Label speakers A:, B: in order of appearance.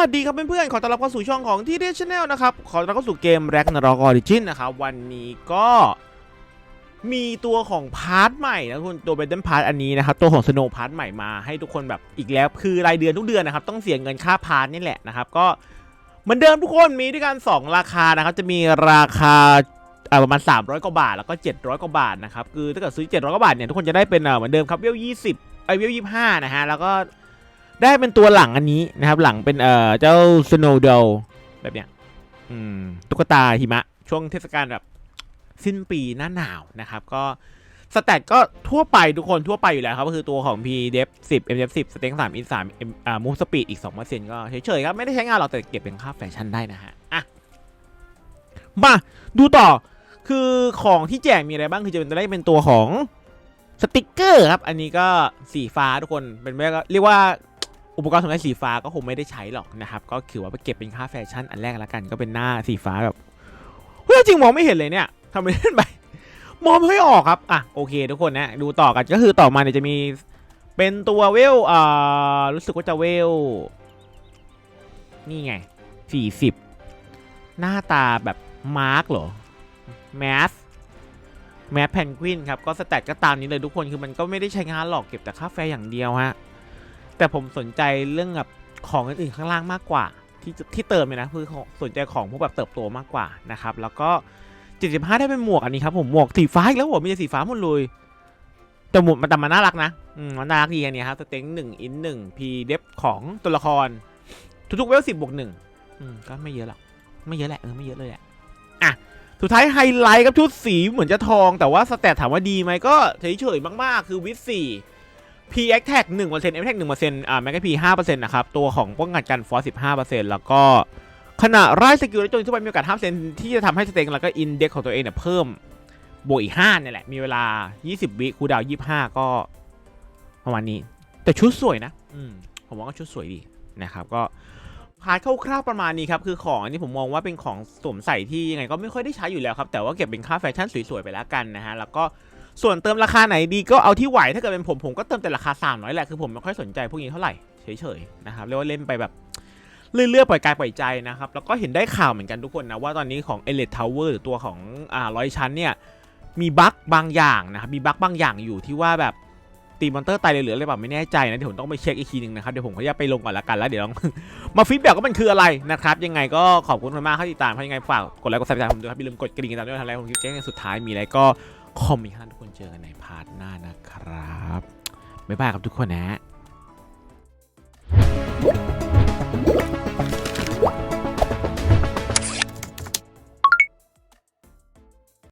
A: วัสดีครับเพื่อนๆ ขอต้อนรับเข้าสู่ช่องของที่เดชแนลนะครับ ขอต้อนรับเข้าสู่เกมแร็กนารอกอริจินนะครับ วันนี้ก็มีตัวของพาร์ทใหม่นะคุณตัวเบนเดนพาร์ทอันนี้นะครับ ตัวของสโนว์พาร์ทใหม่มาให้ทุกคนแบบอีกแล้ว คือรายเดือนทุกเดือนนะครับ ต้องเสียเงินค่าพาร์ทนี่แหละนะครับ ก็เหมือนเดิมทุกคนมีด้วยกัน 2 ราคานะครับ จะมีราคาประมาณ 300 กว่าบาทแล้วก็ 700 กว่าบาทนะครับ คือถ้าเกิดซื้อ 700 กว่าบาทเนี่ยทุกคนจะได้เป็นเอ่อเหมือนเดิมครับเวล20ไอเวล25นะฮะแล้วก็ ได้เป็นตัวหลังอันนี้นะครับหลังเป็นเอ่อเจ้า Snow d o l แบบเนี้ยอืมตุ๊กตาหิมะ ช่วงเทศกาลแบบสิ้นปีหน้าหนาวนะครับ ก็สแตทก็ทั่วไปทุกคนทั่วไปอยู่แล้วครับ ก็คือตัวของ P Def 10 M Def 10 Stain 3 In 3 M อ่า Move Speed อีก 2%ก็เฉยๆครับ ไม่ได้ใช้งานหรอก แต่เก็บเป็นค่าแฟชั่นได้นะฮะ อะ มาดูต่อคือของที่แจกมีอะไรบ้าง คือจะเป็นจะได้เป็นตัวของสติกเกอร์ครับ อันนี้ก็สีฟ้าทุกคนเป็นเรียกว่า อุปกรณ์สำหรับสีฟ้าก็คงไม่ได้ใช้หรอกนะครับ ก็ถือว่าไปเก็บเป็นค่าแฟชั่นอันแรกแล้วกัน ก็เป็นหน้าสีฟ้าแบบเฮ้ยจริงมองไม่เห็นเลยเนี่ยทำไมเล่นไปมองไม่อออกครับ อะโอเคทุกคนนะดูต่อกันก็คือต่อมาเนี่ยจะมีเป็นตัวเวลอ่ารู้สึกว่าจะเวล นี่ไง40หน้าตาแบบมาร์กเหรอแมสแมสแพนกวินครับ ก็สแตทก็ตามนี้เลยทุกคนคือมันก็ไม่ได้ใช้งานหรอกเก็บแต่ค่าแฟอย่างเดียวฮะ แต่ผมสนใจเรื่องแบบของอื่นๆข้างล่างมากกว่า ที่ที่เติมเนี่ยนะคือสนใจของพวกแบบเติบโตมากกว่านะครับ แล้วก็ 75 ได้เป็นหมวกอันนี้ครับผมหมวกสีฟ้าอีกแล้วผมมีแต่สีฟ้าหมดเลยแต่หมวกมันแต่มันน่ารักนะมันน่ารักดีอันนี้ครับสเต็งหนึ่งอินหนึ่งพีเดฟของตัวละคร ทุกๆเวลสิบบวกหนึ่งอืมก็ไม่เยอะหรอกไม่เยอะแหละเออไม่เยอะเลยแหละอะสุดท้ายไฮไลท์ครับชุดสีเหมือนจะทอง แต่ว่าสแตทถามว่าดีไหมก็เฉยๆมากๆ คือวิทสี่ P X Tag 1% M Tag 1%อ่า Mega P 5%นะครับ ตัวของป้องกันกันฟอส15%แล้วก็ขณะไร้สกิลและโจนทั่วไปมีโอกาส5%ที่จะทำให้สเต็งแล้วก็อินเด็กของตัวเองเนี่ยเพิ่มบวกอีก5เนี่ยแหละ มีเวลา 20 วิคูลดาวน์25 ก็ประมาณนี้ แต่ชุดสวยนะ อืม ผมว่าก็ชุดสวยดีนะครับ ก็พาร์ทคร่าวๆประมาณนี้ครับ คือของอันนี้ผมมองว่าเป็นของสวมใส่ที่ยังไงก็ไม่ค่อยได้ใช้อยู่แล้วครับ แต่ว่าเก็บเป็นค่าแฟชั่นสวยๆไปแล้วกันนะฮะ แล้วก็ ส่วนเติมราคาไหนดีก็เอาที่ไหวถ้าเกิดเป็นผมผมก็เติมแต่ราคา3 0 0แหละคือผมไม่ค่อยสนใจพวกนี้เท่าไหร่เฉยๆนะครับเรียกว่าเล่นไปแบบเรื่อยๆปล่อยกายปล่อยใจนะครับแล้วก็เห็นได้ข่าวเหมือนกันทุกคนนะว่าตอนนี้ของ e l i t Tower หรือตัวของอ่าร้อยชั้นเนี่ยมีบั๊กบางอย่างนะครับมีบั๊กบางอย่างอยู่ที่ว่าแบบตีมอนเตอร์ตายเหลือๆอะไรแบบไม่แน่ใจนะเดี๋ยวผมต้องไปเช็คอีกทีหนึงนะครับเดี๋ยวผมขออนุญาตไปลงก่อนละกันแล้วเดี๋ยวลองมาฟีดแบ็กว่ามันคืออะไรนะครับยังไงก็ขอบคุณมากๆที่ติดตามเพราะยังไงฝากกดไลค์กดซับสไครต์ผมด้วยครับอย่าลืมกดกระดิ่งกันตามด้วยทำอะไรผมคลิปแจ้งสุดท้ายมีอะไรก็ คอมมนต์ให้ทุกคนเจอกันในพาร์ทหน้านะครับบ๊ายบายครับทุกคนนะ